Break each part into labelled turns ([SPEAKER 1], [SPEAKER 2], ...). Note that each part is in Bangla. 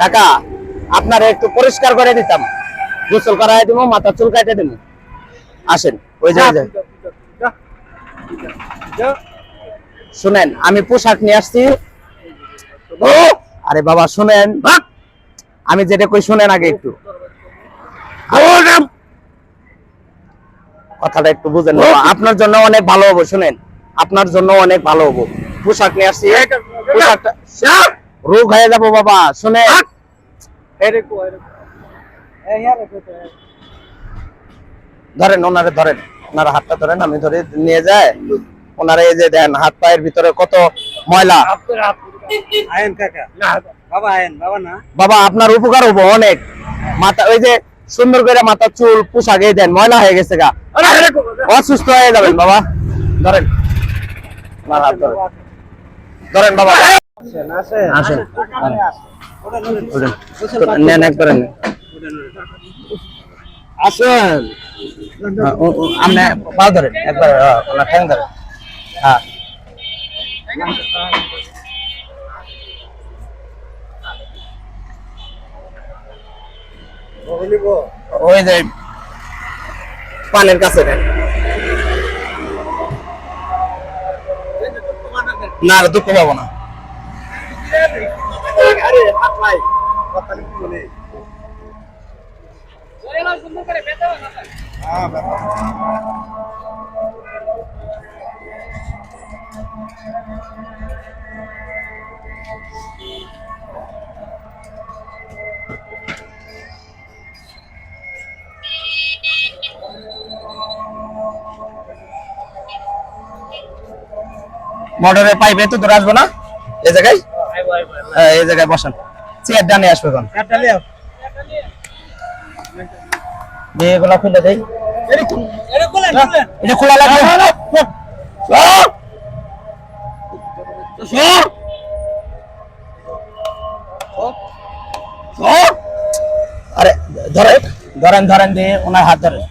[SPEAKER 1] কাকা আপনার একটু পরিষ্কার করে দিতাম। গোসল করাই দিব মাথা চুল কাটে দিব আসেন ওই যে ওই শুনেন আমি পোশাক নিয়ে আসছি। আরে বাবা শুনেন। আমি যেটা কই শুনেন আগে একটু। কথাটা একটু বুঝেন আপনার জন্য অনেক ভালো হব শুনেন। আপনার জন্য অনেক ভালো হব। পোশাক নিয়ে আসছি। পোশাকটা রোগ হয়ে যাব বাবা শুনে। ধরেন ওনারে ধরেন ওনার হাতটা ধরেন আমি ধরে নিয়ে যায় ওনারা এই যে দেন হাত পায়ের ভিতরে কত ময়লা।
[SPEAKER 2] বাবা
[SPEAKER 1] আপনার উপকার হব অনেক। মাথা ওই যে সুন্দর করে মাথা চুল পোশাক এই দেন ময়লা হয়ে গেছে গা। অসুস্থ হয়ে যাবেন বাবা। ধরেন। ধরেন বাবা। আসেন নেন একবারে নেন। আসেন। ও- ও- আপনি পা ধরেন একবার ঠ্যাং ধরেন। হ্যাঁ। ওই যে পানের কাছে না দুঃখ পাবো না। মোটরের পাইপে তো দূরে আসব না? এই জায়গায়? হ্যাঁ, এই জায়গায় বসান চেয়ার ডানে আসবে এখন খুলে! আরে ধরেন ধরেন ধরেন দিয়ে ওনার হাত ধরেন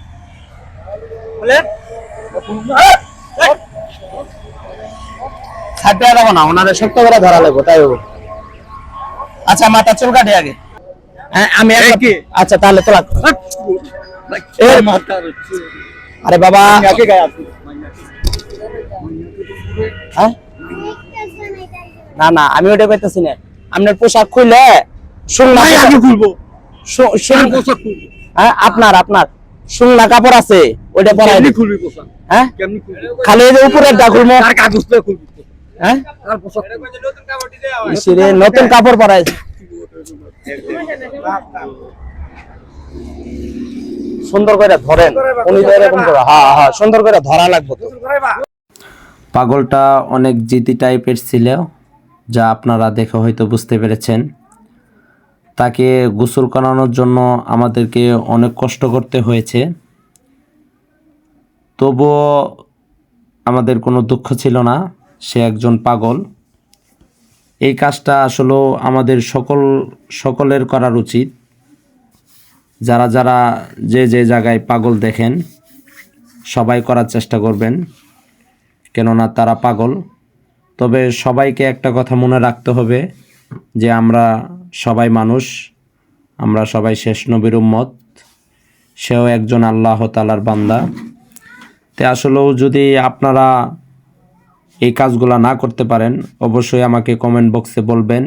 [SPEAKER 1] যাব না শক্ত করে ধরা লাগবো তাই হব আচ্ছা মাথা চুল কাটে আগে। হ্যাঁ আমি আচ্ছা তাহলে তোলা। আরে বাবা। হ্যাঁ? না না আমি ওটা করতেছি না। আপনার পোশাক খুলবো। হ্যাঁ আপনার আপনার। শুননা কাপড় আছে ওইটা পরাই
[SPEAKER 2] খুলবি পোশাক?
[SPEAKER 1] হ্যাঁ? খালি উপরের খুলবো।
[SPEAKER 2] কাগজ খুলবি।
[SPEAKER 1] হ্যাঁ? নতুন কাপড় পরাই সুন্দর করে ধরেন উনি এরকম করে হ্যাঁ হ্যাঁ সুন্দর করে ধরা লাগবে তো।
[SPEAKER 3] পাগলটা অনেক জিদি টাইপের ছিল যা আপনারা দেখে হয়তো বুঝতে পেরেছেন। তাকে গোসল করানোর জন্য আমাদেরকে অনেক কষ্ট করতে হয়েছে। তবুও আমাদের কোনো দুঃখ ছিল না। সে একজন পাগল। এই কাজটা আসলে আমাদের সকল, সকলের করার উচিত। যারা যারা যে যে জায়গায় পাগল দেখেন, সবাই করার চেষ্টা করবেন, কেননা তারা পাগল। তবে সবাইকে একটা কথা মনে রাখতে হবে যে আমরা সবাই মানুষ, আমরা সবাই শেষ নবীর উম্মত, সেও একজন আল্লাহ তালার বান্দা। তে আসলেও যদি আপনারা এই কাজগুলা না করতে পারেন, অবশ্যই আমাকে কমেন্ট বক্সে বলবেন,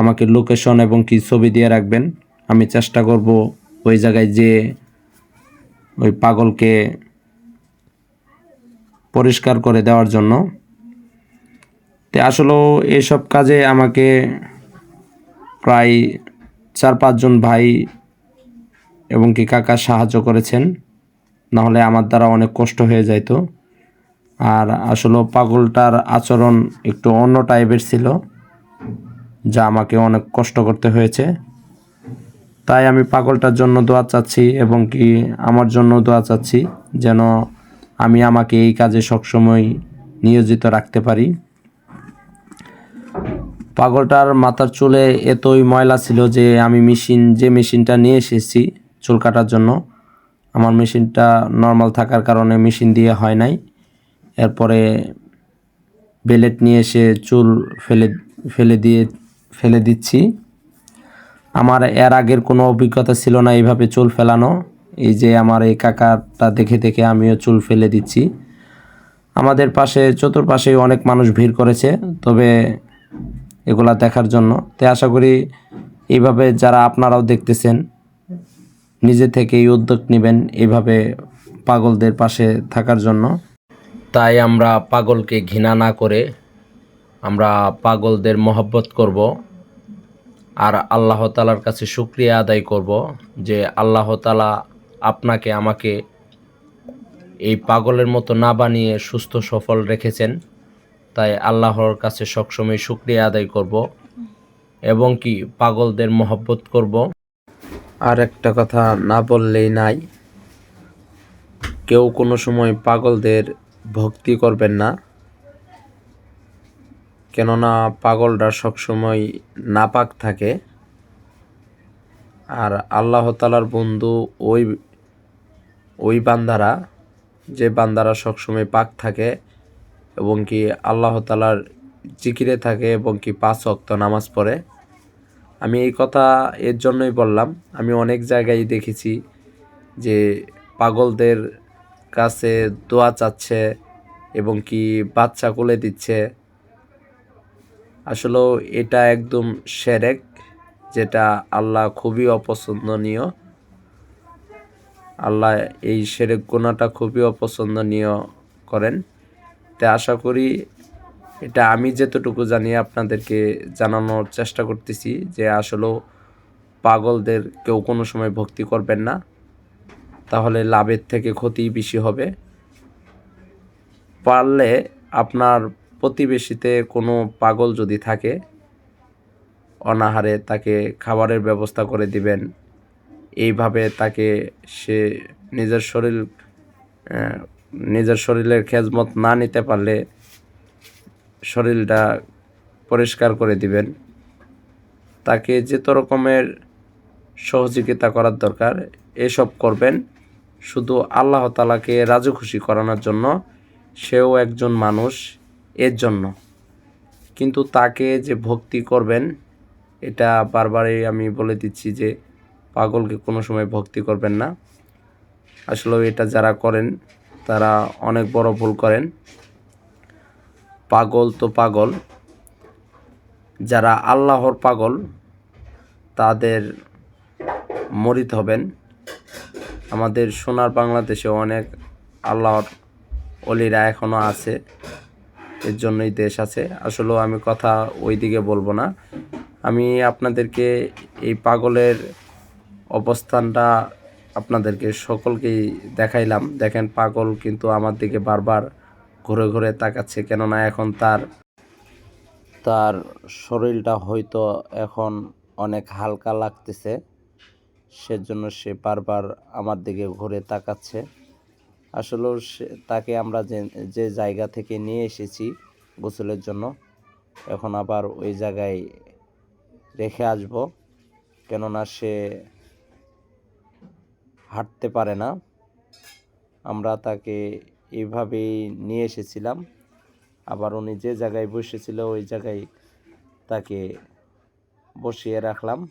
[SPEAKER 3] আমাকে লোকেশন এবং কি ছবি দিয়ে রাখবেন। আমি চেষ্টা করব ওই জায়গায় যে ওই পাগলকে পরিষ্কার করে দেওয়ার জন্য। তো আসলেও এইসব কাজে আমাকে প্রায় চার পাঁচজন ভাই এবং কি কাকা সাহায্য করেছেন, নাহলে আমার দ্বারা অনেক কষ্ট হয়ে যাইতো। আর আসলে পাগলটার আচরণ একটু অন্য টাইপের ছিল, যা আমাকে অনেক কষ্ট করতে হয়েছে। তাই আমি পাগলটার জন্য দোয়া চাচ্ছি এবং কি আমার জন্য দোয়া চাচ্ছি যেন আমি আমাকে এই কাজে সবসময় নিয়োজিত রাখতে পারি। পাগলটার মাথার চুলে এতই ময়লা ছিল যে আমি মেশিন, যে মেশিনটা নিয়ে এসেছি চুল কাটার জন্য, আমার মেশিনটা নর্মাল থাকার কারণে মেশিন দিয়ে হয় নাই। এরপরে বেলেট নিয়ে এসে চুল ফেলে ফেলে দিয়ে, ফেলে দিচ্ছি। আমার এর আগের কোনো অভিজ্ঞতা ছিল না এইভাবে চুল ফেলানো। এই যে আমার এই কাকাটা দেখে দেখে আমিও চুল ফেলে দিচ্ছি। আমাদের পাশে, চতুর্পাশে অনেক মানুষ ভিড় করেছে, তবে এগুলা দেখার জন্য। তো আশা করি এইভাবে যারা আপনারাও দেখতেছেন, নিজে থেকেই উদ্যোগ নেবেন এইভাবে পাগলদের পাশে থাকার জন্য। তাই আমরা পাগলকে ঘৃণা না করে আমরা পাগলদের মহব্বত করব আর আল্লাহ তালার কাছে শুক্রিয়া আদায় করব যে আল্লাহ তালা আপনাকে আমাকে এই পাগলের মতো না বানিয়ে সুস্থ সফল রেখেছেন। তাই আল্লাহর কাছে সবসময় শুক্রিয়া আদায় করব এবং কি পাগলদের মহব্বত করব। আর একটা কথা না বললেই নাই, কেউ কোনো সময় পাগলদের ভক্তি করবেন না। কেননা পাগলরা সবসময় নাপাক থাকে। আর আল্লাহ তালার বন্ধু ওই ওই বান্দারা, যে বান্দারা সবসময় পাক থাকে এবং কি আল্লাহ তালার জিকিরে থাকে এবং কি পাঁচ অক্ত নামাজ পড়ে। আমি এই কথা এর জন্যই বললাম, আমি অনেক জায়গায় দেখেছি যে পাগলদের কাছে দোয়া চাচ্ছে এবং কি বাচ্চা কোলে দিচ্ছে। আসলেও এটা একদম সেরেক, যেটা আল্লাহ খুবই অপছন্দনীয়। আল্লাহ এই সেরেক গোনাটা খুবই অপছন্দনীয় করেন। তাই আশা করি এটা আমি যতটুকু জানি আপনাদেরকে জানানোর চেষ্টা করতেছি যে আসলেও পাগলদের কেউ কোনো সময় ভক্তি করবেন না। তাহলে লাভের থেকে ক্ষতি বেশি হবে। পারলে আপনার প্রতিবেশীতে কোনো পাগল যদি থাকে, অনাহারে তাকে খাবারের ব্যবস্থা করে দিবেন। এইভাবে তাকে সে নিজের শরীর নিজের শরীরের খেজমত না নিতে পারলে শরীরটা পরিষ্কার করে দিবেন। তাকে যেত রকমের সহযোগিতা করার দরকার, এসব করবেন। শুধু আল্লাহ তালাকে রাজু খুশি করানোর জন্য, সেও একজন মানুষ এর জন্য। কিন্তু তাকে যে ভক্তি করবেন, এটা বারবারই আমি বলে দিচ্ছি যে পাগলকে কোনো সময় ভক্তি করবেন না। আসলে এটা যারা করেন, তারা অনেক বড় ভুল করেন। পাগল তো পাগল। যারা আল্লাহর পাগল, তাদের মরিত হবেন। আমাদের সোনার বাংলাদেশে অনেক আল্লাহর অলিরা এখনও আছে, এর জন্যই দেশ আছে। আসলেও আমি কথা ওই দিকে বলব না। আমি আপনাদেরকে এই পাগলের অবস্থানটা আপনাদেরকে সকলকেই দেখাইলাম। দেখেন পাগল কিন্তু আমার দিকে বারবার ঘুরে ঘুরে তাকাচ্ছে, কেননা এখন তার তার শরীরটা হয়তো এখন অনেক হালকা লাগতেছে। সেজন্য সে বারবার আমার দিকে ঘুরে তাকাচ্ছে। আসলেও তাকে আমরা যে যে জায়গা থেকে নিয়ে এসেছি গোসলের জন্য, এখন আবার ওই জায়গায় রেখে আসব। কেননা সে হাঁটতে পারে না। আমরা তাকে এইভাবেই নিয়ে এসেছিলাম। আবার উনি যে জায়গায় বসেছিল, ওই জায়গায় তাকে বসিয়ে রাখলাম।